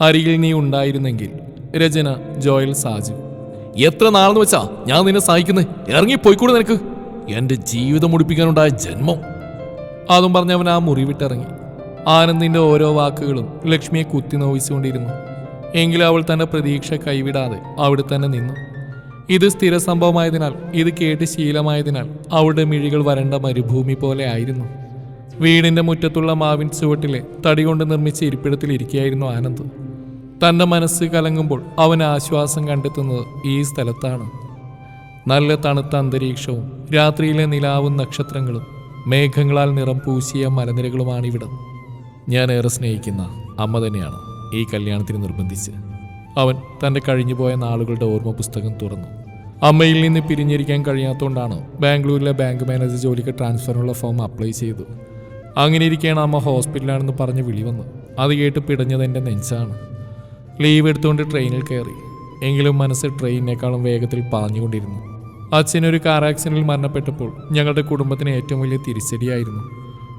അരികിൽ നീ ഉണ്ടായിരുന്നെങ്കിൽ. രചന ജോയൽ സാജു. എത്ര നാളെന്ന് വെച്ചാ ഞാൻ നിന്നെ സഹായിക്കുന്നേ? ഇറങ്ങിപ്പോയിക്കൂടെ നിനക്ക്? എന്റെ ജീവിതം മുടിപ്പിക്കാനുണ്ടായ ജന്മം. അതും പറഞ്ഞ് അവൻ ആ മുറി വിട്ടിറങ്ങി. ആനന്ദിന്റെ ഓരോ വാക്കുകളും ലക്ഷ്മിയെ കുത്തി നോവിച്ചുകൊണ്ടിരുന്നു. എങ്കിലും അവൾ തന്റെ പ്രതീക്ഷ കൈവിടാതെ അവിടെ തന്നെ നിന്നു. ഇത് സ്ഥിരസംഭവമായതിനാൽ ഇത് കേട്ട് ശീലമായതിനാൽ അവളുടെ മിഴികൾ വരണ്ട മരുഭൂമി പോലെ ആയിരുന്നു. വീടിന്റെ മുറ്റത്തുള്ള മാവിൻ ചുവട്ടിലെ തടി കൊണ്ട് നിർമ്മിച്ച ഇരിപ്പിടത്തിൽ ഇരിക്കുകയായിരുന്നു ആനന്ദ്. തന്റെ മനസ്സ് കലങ്ങുമ്പോൾ അവൻ ആശ്വാസം കണ്ടെത്തുന്നത് ഈ സ്ഥലത്താണ്. നല്ല തണുത്ത അന്തരീക്ഷവും രാത്രിയിലെ നിലാവും നക്ഷത്രങ്ങളും മേഘങ്ങളാൽ നിറം പൂശിയ മലനിരകളുമാണ് ഇവിടെ ഞാൻ ഏറെ സ്നേഹിക്കുന്ന അമ്മ തന്നെയാണ് ഈ കല്യാണത്തിന് നിർബന്ധിച്ച്. അവൻ തന്റെ കഴിഞ്ഞുപോയ നാളുകളുടെ ഓർമ്മ പുസ്തകം തുറന്നു. അമ്മയിൽ നിന്ന് പിരിഞ്ഞിരിക്കാൻ കഴിയാത്തതുകൊണ്ടാണ് ബാംഗ്ലൂരിലെ ബാങ്ക് മാനേജർ ജോലിക്ക് ട്രാൻസ്ഫറിനുള്ള ഫോം അപ്ലൈ ചെയ്തു. അങ്ങനെ ഇരിക്കുകയാണ് അമ്മ ഹോസ്പിറ്റലാണെന്ന് പറഞ്ഞ് വിളി വന്നു അത് കേട്ട് പിടഞ്ഞത് എന്റെ നെഞ്ചാണ്. ലീവ് എടുത്തുകൊണ്ട് ട്രെയിനിൽ കയറി. എങ്കിലും മനസ്സ് ട്രെയിനിനേക്കാളും വേഗത്തിൽ പാഞ്ഞുകൊണ്ടിരുന്നു. അച്ഛനൊരു കാർ ആക്സിഡന്റിൽ മരണപ്പെട്ടപ്പോൾ ഞങ്ങളുടെ കുടുംബത്തിന് ഏറ്റവും വലിയ തിരിച്ചടിയായിരുന്നു.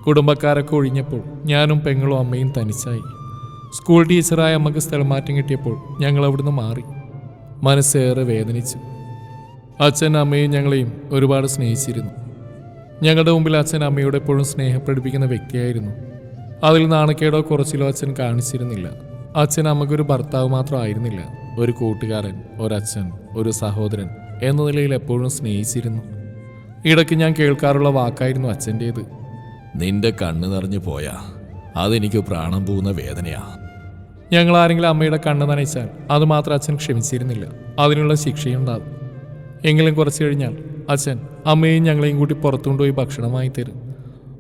കുടുംബക്കാരൊക്കെ ഒഴിഞ്ഞപ്പോൾ ഞാനും പെങ്ങളും അമ്മയും തനിച്ചായി. സ്കൂൾ ടീച്ചറായ അമ്മയ്ക്ക് സ്ഥലം മാറ്റം കിട്ടിയപ്പോൾ ഞങ്ങൾ അവിടുന്ന് മാറി. മനസ്സേറെ വേദനിച്ചു. അച്ഛൻ അമ്മയും ഞങ്ങളെയും ഒരുപാട് സ്നേഹിച്ചിരുന്നു. ഞങ്ങളുടെ മുമ്പിൽ അച്ഛൻ അമ്മയോട് എപ്പോഴും സ്നേഹപ്പെടുപ്പിക്കുന്ന വ്യക്തിയായിരുന്നു. അതിൽ നാണക്കേടോ കുറച്ചിലോ അച്ഛൻ കാണിച്ചിരുന്നില്ല. അച്ഛൻ അമ്മയ്ക്കൊരു ഭർത്താവ് മാത്രമായിരുന്നില്ല ഒരു കൂട്ടുകാരൻ ഒരച്ഛൻ ഒരു സഹോദരൻ എന്ന നിലയിൽ എപ്പോഴും സ്നേഹിച്ചിരുന്നു. ഇടയ്ക്ക് ഞാൻ കേൾക്കാറുള്ള വാക്കായിരുന്നു അച്ഛന്റേത്. നിന്റെ കണ്ണ് നിറഞ്ഞു പോയാ അതെനിക്ക് പ്രാണം പോകുന്ന വേദനയാ. ഞങ്ങൾ ആരെങ്കിലും അമ്മയുടെ കണ്ണ് നനച്ചാൽ അത് മാത്രം അച്ഛൻ ക്ഷമിച്ചിരുന്നില്ല. അതിനുള്ള ശിക്ഷയുണ്ടാകും. എങ്കിലും കുറച്ച് കഴിഞ്ഞാൽ അച്ഛൻ അമ്മയും ഞങ്ങളെയും കൂട്ടി പുറത്തുകൊണ്ടുപോയി ഭക്ഷണമായി തരും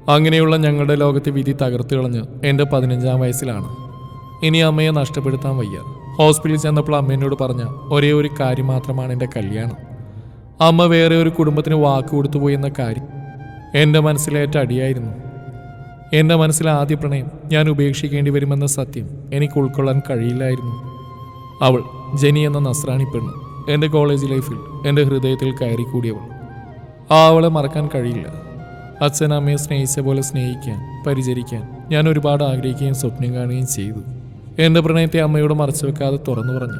അങ്ങനെയുള്ള ഞങ്ങളുടെ ലോകത്തെ വിധി തകർത്ത് കളഞ്ഞ് എന്റെ പതിനഞ്ചാം വയസ്സിലാണ്. ഇനി അമ്മയെ നഷ്ടപ്പെടുത്താൻ വയ്യ. ഹോസ്പിറ്റലിൽ ചെന്നപ്പോൾ അമ്മേനോട് പറഞ്ഞ ഒരേ ഒരു കാര്യം മാത്രമാണ് എന്റെ കല്യാണം. അമ്മ വേറെ ഒരു കുടുംബത്തിന് വാക്ക് കൊടുത്തു പോയെന്ന എന്ന കാര്യം എന്റെ മനസ്സിലേറ്റ അടിയായിരുന്നു. എന്റെ മനസ്സിലെ ആദ്യ പ്രണയം ഞാൻ ഉപേക്ഷിക്കേണ്ടി വരുമെന്ന സത്യം എനിക്ക് ഉൾക്കൊള്ളാൻ കഴിയില്ലായിരുന്നു. അവൾ ജെനി എന്ന നസ്രാണി പെണ്ണ്. എന്റെ കോളേജ് ലൈഫിൽ എന്റെ ഹൃദയത്തിൽ കയറിക്കൂടിയവൾ. ആ അവളെ മറക്കാൻ കഴിയില്ല. അച്ഛൻ അമ്മയെ സ്നേഹിച്ച പോലെ സ്നേഹിക്കാൻ പരിചരിക്കാൻ ഞാൻ ഒരുപാട് ആഗ്രഹിക്കുകയും സ്വപ്നം കാണുകയും ചെയ്തു. എന്റെ പ്രണയത്തെ അമ്മയോട് മറച്ചു വെക്കാതെ തുറന്നു പറഞ്ഞു.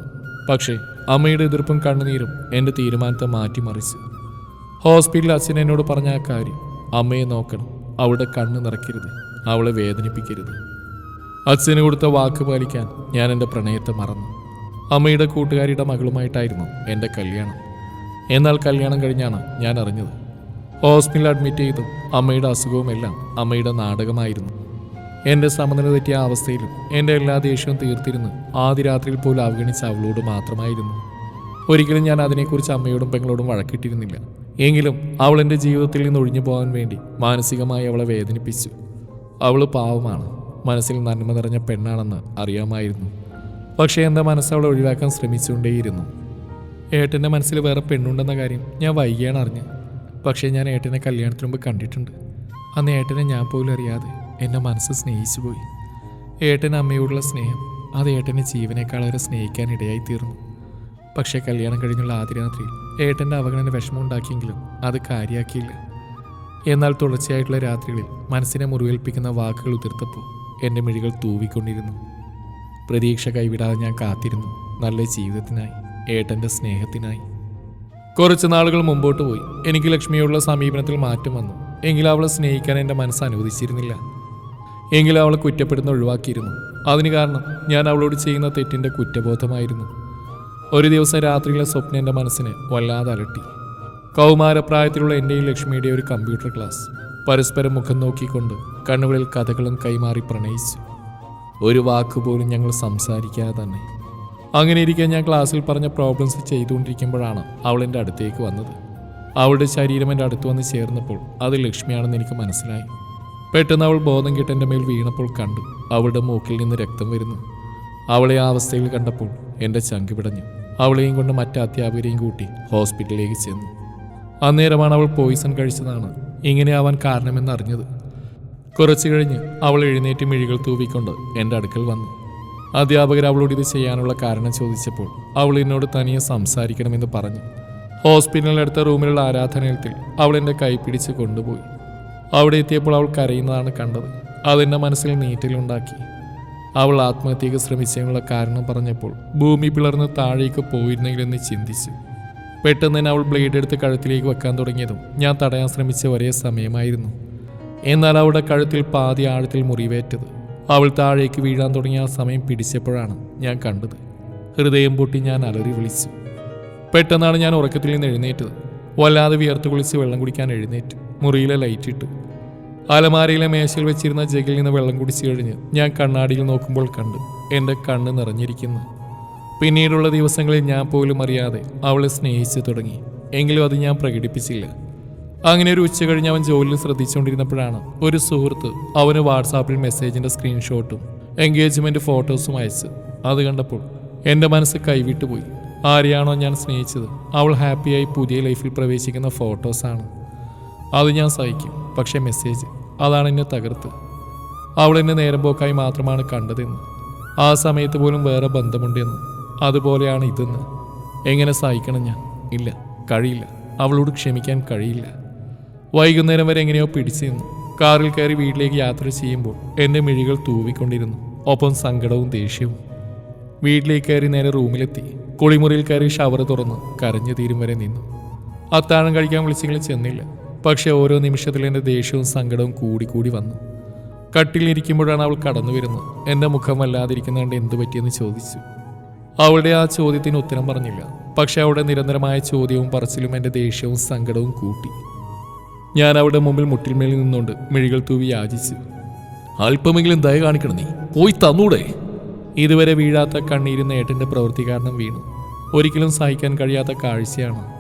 പക്ഷേ അമ്മയുടെ എതിർപ്പും കണ്ണുനീരും എന്റെ തീരുമാനത്തെ മാറ്റിമറിച്ചു. ഹോസ്പിറ്റലിൽ അച്ഛൻ എന്നോട് പറഞ്ഞ ആ കാര്യം അമ്മയെ നോക്കണം അവളുടെ കണ്ണ് നിറയ്ക്കരുത് അവളെ വേദനിപ്പിക്കരുത്. അച്ഛന് കൊടുത്ത വാക്ക് പാലിക്കാൻ ഞാൻ എന്റെ പ്രണയത്തെ മറന്നു. അമ്മയുടെ കൂട്ടുകാരിയുടെ മകളുമായിട്ടായിരുന്നു എന്റെ കല്യാണം. എന്നാൽ കല്യാണം കഴിഞ്ഞാണ് ഞാൻ അറിഞ്ഞത്. ഹോസ്പിറ്റലിൽ അഡ്മിറ്റ് ചെയ്തു അമ്മയുടെ അസുഖവുമെല്ലാം അമ്മയുടെ നാടകമായിരുന്നു. എന്റെ സമനില തെറ്റിയ അവസ്ഥയിലും എന്റെ എല്ലാ ദേഷ്യവും തീർത്തിരുന്ന് ആദ്യ രാത്രിയിൽ പോലും അവഗണിച്ച അവളോട് മാത്രമായിരുന്നു. ഒരിക്കലും ഞാൻ അതിനെക്കുറിച്ച് അമ്മയോടും പെങ്ങളോടും വഴക്കിട്ടിരുന്നില്ല. എങ്കിലും അവൾ എന്റെ ജീവിതത്തിൽ നിന്ന് ഒഴിഞ്ഞു പോകാൻ വേണ്ടി മാനസികമായി അവളെ വേദനിപ്പിച്ചു. അവൾ പാവമാണ്. മനസ്സിൽ നന്മ നിറഞ്ഞ പെണ്ണാണെന്ന് അറിയാമായിരുന്നു. പക്ഷേ എന്റെ മനസ്സ് അവളെ ഒഴിവാക്കാൻ ശ്രമിച്ചുകൊണ്ടേയിരുന്നു. ഏട്ടന്റെ മനസ്സിൽ വേറെ പെണ്ണുണ്ടെന്ന കാര്യം ഞാൻ വൈകിയാണ് അറിഞ്ഞത്. പക്ഷേ ഞാൻ ഏട്ടനെ കല്യാണത്തിന് മുമ്പ് കണ്ടിട്ടുണ്ട്. അന്ന് ഏട്ടനെ ഞാൻ പോലും അറിയാതെ എന്റെ മനസ്സ് സ്നേഹിച്ചു പോയി. ഏട്ടൻ അമ്മയോടുള്ള സ്നേഹം അത് ഏട്ടനെ ജീവനേക്കാളേറെ സ്നേഹിക്കാൻ ഇടയായി തീർന്നു. പക്ഷേ കല്യാണം കഴിഞ്ഞുള്ള ആദ്യ രാത്രിയിൽ ഏട്ടന്റെ അവഗണന വിഷമം ഉണ്ടാക്കിയെങ്കിലും അത് കാര്യമാക്കിയില്ല എന്നാൽ തുടർച്ചയായിട്ടുള്ള രാത്രികളിൽ മനസ്സിനെ മുറിവേൽപ്പിക്കുന്ന വാക്കുകൾ ഉതിർത്തപ്പോൾ എന്റെ മിഴികൾ തൂവിക്കൊണ്ടിരുന്നു. പ്രതീക്ഷ കൈവിടാതെ ഞാൻ കാത്തിരുന്നു. നല്ല ജീവിതത്തിനായി. ഏട്ടന്റെ സ്നേഹത്തിനായി. കുറച്ച് നാളുകൾ മുമ്പോട്ട് പോയി. എനിക്ക് ലക്ഷ്മിയോടുള്ള സമീപനത്തിൽ മാറ്റം വന്നു. എങ്കിലും അവളെ സ്നേഹിക്കാൻ എന്റെ മനസ്സ് അനുവദിച്ചിരുന്നില്ല. എങ്കിലും അവളെ കുറ്റപ്പെടുന്ന ഒഴിവാക്കിയിരുന്നു. അതിന് കാരണം ഞാൻ അവളോട് ചെയ്യുന്ന തെറ്റിന്റെ കുറ്റബോധമായിരുന്നു. ഒരു ദിവസം രാത്രിയിലെ സ്വപ്നം എന്റെ മനസ്സിനെ വല്ലാതെ അലട്ടി. കൗമാരപ്രായത്തിലുള്ള എന്റെയും ലക്ഷ്മിയുടെ ഒരു കമ്പ്യൂട്ടർ ക്ലാസ്. പരസ്പരം മുഖം നോക്കിക്കൊണ്ട് കണ്ണുകളിൽ കഥകളും കൈമാറി പ്രണയിച്ചു. ഒരു വാക്കുപോലും ഞങ്ങൾ സംസാരിക്കാതെ തന്നെ. അങ്ങനെ ഇരിക്കാൻ ഞാൻ ക്ലാസ്സിൽ പറഞ്ഞ പ്രോബ്ലംസ് ചെയ്തുകൊണ്ടിരിക്കുമ്പോഴാണ് അവൾ എന്റെ അടുത്തേക്ക് വന്നത്. അവളുടെ ശരീരം എന്റെ അടുത്ത് വന്ന് ചേർന്നപ്പോൾ അത് ലക്ഷ്മിയാണെന്ന് എനിക്ക് മനസ്സിലായി. പെട്ടെന്ന് അവൾ ബോധം കെട്ട് എന്റെ മേൽ വീണപ്പോൾ കണ്ടു. അവളുടെ മൂക്കിൽ നിന്ന് രക്തം വരുന്നു. അവളെ ആ അവസ്ഥയിൽ കണ്ടപ്പോൾ എന്റെ ചങ്ക് പിടഞ്ഞു. അവളെയും കൊണ്ട് മറ്റ് അധ്യാപകരെയും കൂട്ടി ഹോസ്പിറ്റലിലേക്ക് ചെന്നു. അന്നേരമാണ് അവൾ പോയിസൺ കഴിച്ചതാണ്. ഇങ്ങനെ ആവാൻ കാരണമെന്ന് അറിഞ്ഞത്. കുറച്ചു കഴിഞ്ഞ് അവൾ എഴുന്നേറ്റ് മിഴികൾ തൂവിക്കൊണ്ട് എന്റെ അടുക്കൽ വന്നു. അധ്യാപകർ അവളോട് ഇത് ചെയ്യാനുള്ള കാരണം ചോദിച്ചപ്പോൾ അവൾ എന്നോട് തനിയെ സംസാരിക്കണമെന്ന് പറഞ്ഞു. ഹോസ്പിറ്റലിനടുത്ത റൂമിലുള്ള ആരാധനാലയത്തിൽ അവൾ എന്റെ കൈ പിടിച്ച് കൊണ്ടുപോയി. അവിടെ എത്തിയപ്പോൾ അവൾ കരയുന്നതാണ് കണ്ടത്. അതെന്റെ മനസ്സിൽ നീറ്റിലുണ്ടാക്കി. അവൾ ആത്മഹത്യക്ക് ശ്രമിച്ചതിനുള്ള കാരണം പറഞ്ഞപ്പോൾ ഭൂമി പിളർന്ന് താഴേക്ക് പോയിരുന്നെങ്കിലെന്ന് ചിന്തിച്ചു. പെട്ടെന്ന് തന്നെ അവൾ ബ്ലേഡ് എടുത്ത് കഴുത്തിലേക്ക് വെക്കാൻ തുടങ്ങിയതും ഞാൻ തടയാൻ ശ്രമിച്ച ഒരേ സമയമായിരുന്നു. എന്നാൽ അവളുടെ കഴുത്തിൽ പാതി ആഴത്തിൽ മുറിവേറ്റത്. അവൾ താഴേക്ക് വീഴാൻ തുടങ്ങിയ ആ സമയം പിടിച്ചപ്പോഴാണ് ഞാൻ കണ്ടത്. ഹൃദയം പൊട്ടി ഞാൻ അലറി വിളിച്ചു. പെട്ടെന്നാണ് ഞാൻ ഉറക്കത്തിൽ നിന്ന് എഴുന്നേറ്റത്. വല്ലാതെ വിയർത്ത് കുളിച്ച് വെള്ളം കുടിക്കാൻ എഴുന്നേറ്റ്. മുറിയിലെ ലൈറ്റ് ഇട്ടു. അലമാരയിലെ മേശയിൽ വെച്ചിരുന്ന ജഗിൽ നിന്ന് വെള്ളം കുടിച്ചു കഴിഞ്ഞ് ഞാൻ കണ്ണാടിയിൽ നോക്കുമ്പോൾ കണ്ടു എന്റെ കണ്ണ് നിറഞ്ഞിരിക്കുന്നു. പിന്നീടുള്ള ദിവസങ്ങളിൽ ഞാൻ പോലും അറിയാതെ അവളെ സ്നേഹിച്ചു തുടങ്ങി. എങ്കിലും അത് ഞാൻ പ്രകടിപ്പിച്ചില്ല. അങ്ങനെ ഒരു ഉച്ച കഴിഞ്ഞ് അവൻ ജോലിയിൽ ശ്രദ്ധിച്ചുകൊണ്ടിരുന്നപ്പോഴാണ് ഒരു സുഹൃത്ത് അവന് വാട്സാപ്പിൽ മെസ്സേജിന്റെ സ്ക്രീൻഷോട്ടും എൻഗേജ്മെന്റ് ഫോട്ടോസും അയച്ച്. അത് കണ്ടപ്പോൾ എന്റെ മനസ്സ് കൈവിട്ടുപോയി ആരെയാണോ ഞാൻ സ്നേഹിച്ചത്? അവൾ ഹാപ്പിയായി പുതിയ ലൈഫിൽ പ്രവേശിക്കുന്ന ഫോട്ടോസാണ് അത് ഞാൻ സഹിക്കും. പക്ഷേ മെസ്സേജ് അതാണ് എന്നെ തകർത്ത്. അവൾ എന്നെ നേരം പോക്കായി മാത്രമാണ് കണ്ടതെന്ന്. ആ സമയത്ത് പോലും വേറെ ബന്ധമുണ്ടെന്ന്. അതുപോലെയാണ് ഇതെന്ന്. എങ്ങനെ സഹിക്കണം ഞാൻ? ഇല്ല കഴിയില്ല. അവളോട് ക്ഷമിക്കാൻ കഴിയില്ല. വൈകുന്നേരം വരെ എങ്ങനെയോ പിടിച്ചിരുന്നു. കാറിൽ കയറി വീട്ടിലേക്ക് യാത്ര ചെയ്യുമ്പോൾ എന്റെ മിഴികൾ തൂവിക്കൊണ്ടിരുന്നു. ഒപ്പം സങ്കടവും ദേഷ്യവും. വീട്ടിലേക്ക് കയറി നേരെ റൂമിലെത്തി. കുളിമുറിയിൽ കയറി ഷവർ തുറന്ന് കരഞ്ഞു തീരും വരെ നിന്നു. അത്താഴം കഴിക്കാൻ വിളിച്ചെങ്കിലും ചെന്നില്ല. പക്ഷെ ഓരോ നിമിഷത്തിലും എന്റെ ദേഷ്യവും സങ്കടവും കൂടി കൂടി വന്നു കട്ടിലിരിക്കുമ്പോഴാണ് അവൾ കടന്നു വരുന്നത്. എന്റെ മുഖം വല്ലാതിരിക്കുന്ന കണ്ട് എന്തു പറ്റിയെന്ന് ചോദിച്ചു. അവളുടെ ആ ചോദ്യത്തിന് ഉത്തരം പറഞ്ഞില്ല. പക്ഷെ അവളുടെ നിരന്തരമായ ചോദ്യവും പറച്ചിലും എന്റെ ദേഷ്യവും സങ്കടവും കൂട്ടി. ഞാൻ അവിടെ മുമ്പിൽ മുട്ടിന്മേൽ നിന്നുകൊണ്ട് മിഴികൾ തൂവി യാചിച്ചു. അല്പമെങ്കിലും ദയ കാണിക്കണം നീ. പോയി തന്നൂടെ. ഇതുവരെ വീഴാത്ത കണ്ണീരുന്ന ഏട്ടന്റെ പ്രവൃത്തി കാരണം വീണു. ഒരിക്കലും സഹിക്കാൻ കഴിയാത്ത കാഴ്ചയാണ്.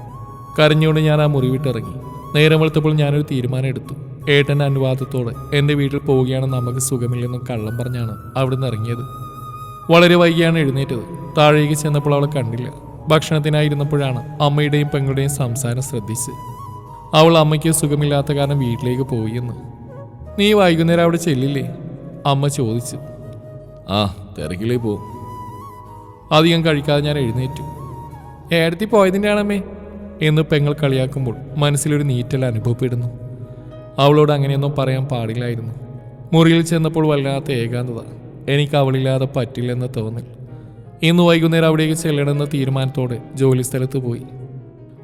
കരഞ്ഞുകൊണ്ട് ഞാൻ ആ മുറിവിട്ടിറങ്ങി. നേരം വെളുത്തപ്പോൾ ഞാനൊരു തീരുമാനം എടുത്തു. ഏട്ടന്റെ അനുവാദത്തോടെ എന്റെ വീട്ടിൽ പോവുകയാണെന്ന് നമുക്ക് സുഖമില്ലെന്നും കള്ളം പറഞ്ഞാണ് അവിടുന്ന് ഇറങ്ങിയത്. വളരെ വൈകിയാണ് എഴുന്നേറ്റത്. താഴേക്ക് ചെന്നപ്പോൾ അവളെ കണ്ടില്ല. ഭക്ഷണത്തിനായിരുന്നപ്പോഴാണ് അമ്മയുടെയും പെങ്ങളുടെയും സംസാരം ശ്രദ്ധിച്ച് അവൾ അമ്മയ്ക്ക് സുഖമില്ലാത്ത കാരണം വീട്ടിലേക്ക് എന്ന് നീ വൈകുന്നേരം അവിടെ ചെല്ലില്ലേ? അമ്മ ചോദിച്ചു. ആ തിരക്കിലേ പോ. അധികം കഴിക്കാതെ ഞാൻ എഴുന്നേറ്റു. ഏടത്തി പോയതിന്റെ ആണമ്മേ? എന്ന് പെങ്ങൾ കളിയാക്കുമ്പോൾ മനസ്സിലൊരു നീറ്റൽ അനുഭവപ്പെടുന്നു. അവളോട് അങ്ങനെയൊന്നും പറയാൻ പാടില്ലായിരുന്നു. മുറിയിൽ ചെന്നപ്പോൾ വല്ലാത്ത ഏകാന്തത. എനിക്ക് അവളില്ലാതെ പറ്റില്ലെന്ന് തോന്നൽ. ഇന്ന് വൈകുന്നേരം അവിടേക്ക് ചെല്ലണമെന്ന തീരുമാനത്തോടെ ജോലി സ്ഥലത്ത് പോയി.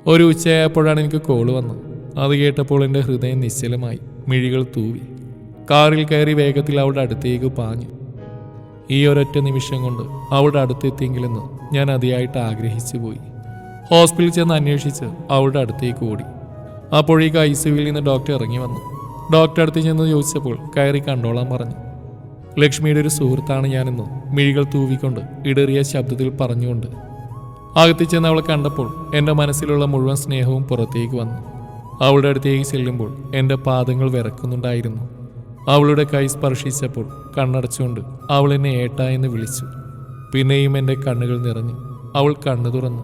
ഒരു ഉച്ചയായപ്പോഴാണ് എനിക്ക് കോൾ വന്നത്. അത് കേട്ടപ്പോൾ എന്റെ ഹൃദയം നിശ്ചലമായി. മിഴികൾ തൂവി. കാറിൽ കയറി വേഗത്തിൽ അവളുടെ അടുത്തേക്ക് പാഞ്ഞു. ഈ ഒരൊറ്റ നിമിഷം കൊണ്ട് അവളുടെ അടുത്തെത്തിയെങ്കിലെന്ന് ഞാൻ അതിയായിട്ട് ആഗ്രഹിച്ചു പോയി. ഹോസ്പിറ്റലിൽ ചെന്ന് അന്വേഷിച്ച് അവളുടെ അടുത്തേക്ക് ഓടി. അപ്പോഴേക്ക് ഐ സിയുവിൽ നിന്ന് ഡോക്ടർ ഇറങ്ങി വന്നു. ഡോക്ടർ അടുത്ത് ചെന്ന് ചോദിച്ചപ്പോൾ കയറി കണ്ടോളാൻ പറഞ്ഞു. ലക്ഷ്മിയുടെ ഒരു സുഹൃത്താണ് ഞാനെന്ന് മിഴികൾ തൂവിക്കൊണ്ട് ഇടറിയ ശബ്ദത്തിൽ പറഞ്ഞുകൊണ്ട് അകത്തിച്ചെന്ന് അവളെ കണ്ടപ്പോൾ എന്റെ മനസ്സിലുള്ള മുഴുവൻ സ്നേഹവും പുറത്തേക്ക് വന്നു. അവളുടെ അടുത്തേക്ക് ചെല്ലുമ്പോൾ എന്റെ പാദങ്ങൾ വിറക്കുന്നുണ്ടായിരുന്നു. അവളുടെ കൈ സ്പർശിച്ചപ്പോൾ കണ്ണടച്ചുകൊണ്ട് അവൾ എന്നെ ഏട്ട എന്ന് വിളിച്ചു. പിന്നെയും എന്റെ കണ്ണുകൾ നിറഞ്ഞു. അവൾ കണ്ണു തുറന്നു.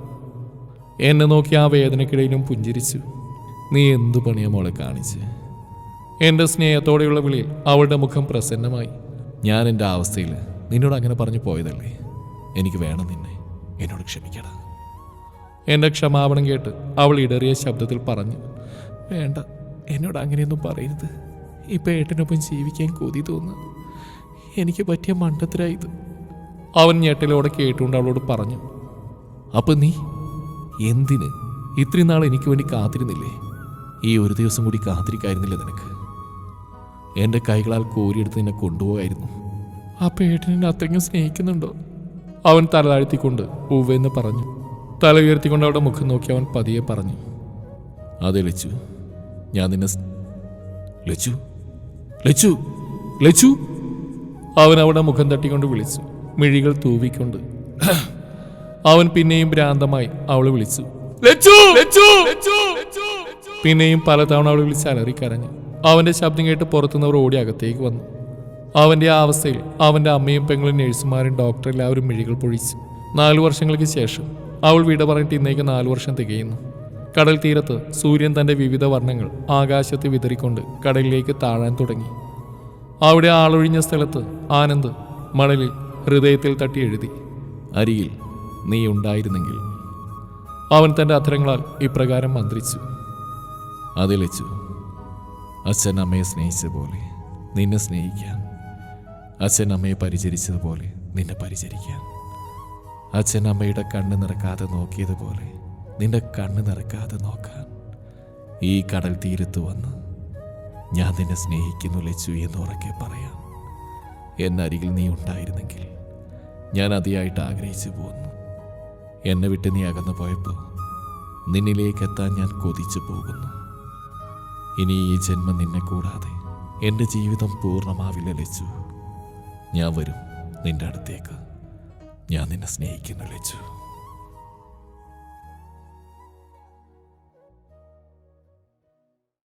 എന്നെ നോക്കി ആ വേദനക്കിടയിലും പുഞ്ചിരിച്ചു. നീ എന്തു പണിയാ മോളെ കാണിച്ച്? എന്റെ സ്നേഹത്തോടെയുള്ള വിളിയിൽ അവളുടെ മുഖം പ്രസന്നമായി. ഞാൻ എന്റെ അവസ്ഥയിൽ നിന്നോട് അങ്ങനെ പറഞ്ഞു പോയതല്ലേ? എനിക്ക് വേണം നിന്നെ. എന്നോട് ക്ഷമിക്കണം എന്റെ ക്ഷമാപണം കേട്ട് അവൾ ഇടറിയ ശബ്ദത്തിൽ പറഞ്ഞു. വേണ്ട. എന്നോട് അങ്ങനെയൊന്നും പറയരുത്. ഇപ്പം ഏട്ടനൊപ്പം ജീവിക്കാൻ കൊതി തോന്നുന്നു. എനിക്ക് പറ്റിയ മണ്ടത്തരായത്. അവൻ ഞെട്ടലോടെ കേട്ടുകൊണ്ട് അവളോട് പറഞ്ഞു അപ്പം നീ എന്തിന് ഇത്രയും നാൾ എനിക്ക് വേണ്ടി കാത്തിരുന്നില്ലേ? ഈ ഒരു ദിവസം കൂടി കാത്തിരിക്കായിരുന്നില്ല നിനക്ക്. എന്റെ കൈകളാൽ കോരിയെടുത്ത് നിന്നെ കൊണ്ടുപോകായിരുന്നു. അപ്പം എന്നെ അത്രയ്ക്കും സ്നേഹിക്കുന്നുണ്ടോ? അവൻ തല താഴ്ത്തിക്കൊണ്ട് ഉവ്വെന്ന് പറഞ്ഞു. തല ഉയർത്തിക്കൊണ്ട് അവളുടെ മുഖം നോക്കി അവൻ പതിയെ പറഞ്ഞു അതെ ഞാൻ നിന്നെ ലച്ചു ലച്ചു ലച്ചു. അവൻ അവിടെ മുഖം തട്ടിക്കൊണ്ട് വിളിച്ചു. മിഴികൾ തൂവിക്കൊണ്ട്. അവൻ പിന്നെയും ഭ്രാന്തമായി അവളെ വിളിച്ചു. പിന്നെയും പലതവണ അവൾ വിളിച്ച് അലറിക്കരഞ്ഞു അവന്റെ ശബ്ദം കേട്ട് പുറത്തുനിന്നവർ ഓടി അകത്തേക്ക് വന്നു. അവന്റെ ആ അവസ്ഥയിൽ അവന്റെ അമ്മയും പെങ്ങളും നഴ്സുമാരും ഡോക്ടർ എല്ലാവരും മിഴികൾ പൊഴിച്ചു. നാലു വർഷങ്ങൾക്ക് ശേഷം അവൾ വിട പറഞ്ഞിട്ട് ഇന്നേക്ക് നാലു വർഷം തികയുന്നു. കടൽ തീരത്ത് സൂര്യൻ തന്റെ വിവിധ വർണങ്ങൾ ആകാശത്ത് വിതറിക്കൊണ്ട് കടലിലേക്ക് താഴാൻ തുടങ്ങി. അവിടെ ആളൊഴിഞ്ഞ സ്ഥലത്ത് ആനന്ദ് മണലിൽ ഹൃദയത്തിൽ തട്ടി എഴുതി അരിയിൽ നീ ഉണ്ടായിരുന്നെങ്കിൽ. അവൻ തന്റെ അധരങ്ങളാൽ ഇപ്രകാരം മന്ത്രിച്ചു അതെ ലച്ചു അച്ഛൻ അമ്മയെ സ്നേഹിച്ച പോലെ നിന്നെ സ്നേഹിക്കാൻ അച്ഛൻ അമ്മയെ പരിചരിച്ചതുപോലെ നിന്നെ പരിചരിക്കാൻ അച്ഛൻ അമ്മയുടെ കണ്ണ് നിറക്കാതെ നോക്കിയതുപോലെ നിന്റെ കണ്ണ് നിറക്കാതെ നോക്കാൻ ഈ കടൽ തീരത്ത് വന്ന് ഞാൻ നിന്നെ സ്നേഹിക്കുന്നു ലച്ചു എന്ന് ഉറക്കെ പറയാം. എന്നരികിൽ നീ ഉണ്ടായിരുന്നെങ്കിൽ ഞാൻ അതിയായിട്ട് ആഗ്രഹിച്ചു പോന്നു. എന്നെ വിട്ട് നീ അകന്നു പോയപ്പോൾ നിന്നിലേക്ക് എത്താൻ ഞാൻ കൊതിച്ചു പോകുന്നു. ഇനി ഈ ജന്മം നിന്നെ കൂടാതെ എന്റെ ജീവിതം പൂർണമാവില്ല ലച്ചു. ഞാൻ വരും നിന്റെ അടുത്തേക്ക്. ഞാൻ നിന്നെ സ്നേഹിക്കുന്നു ലച്ചു.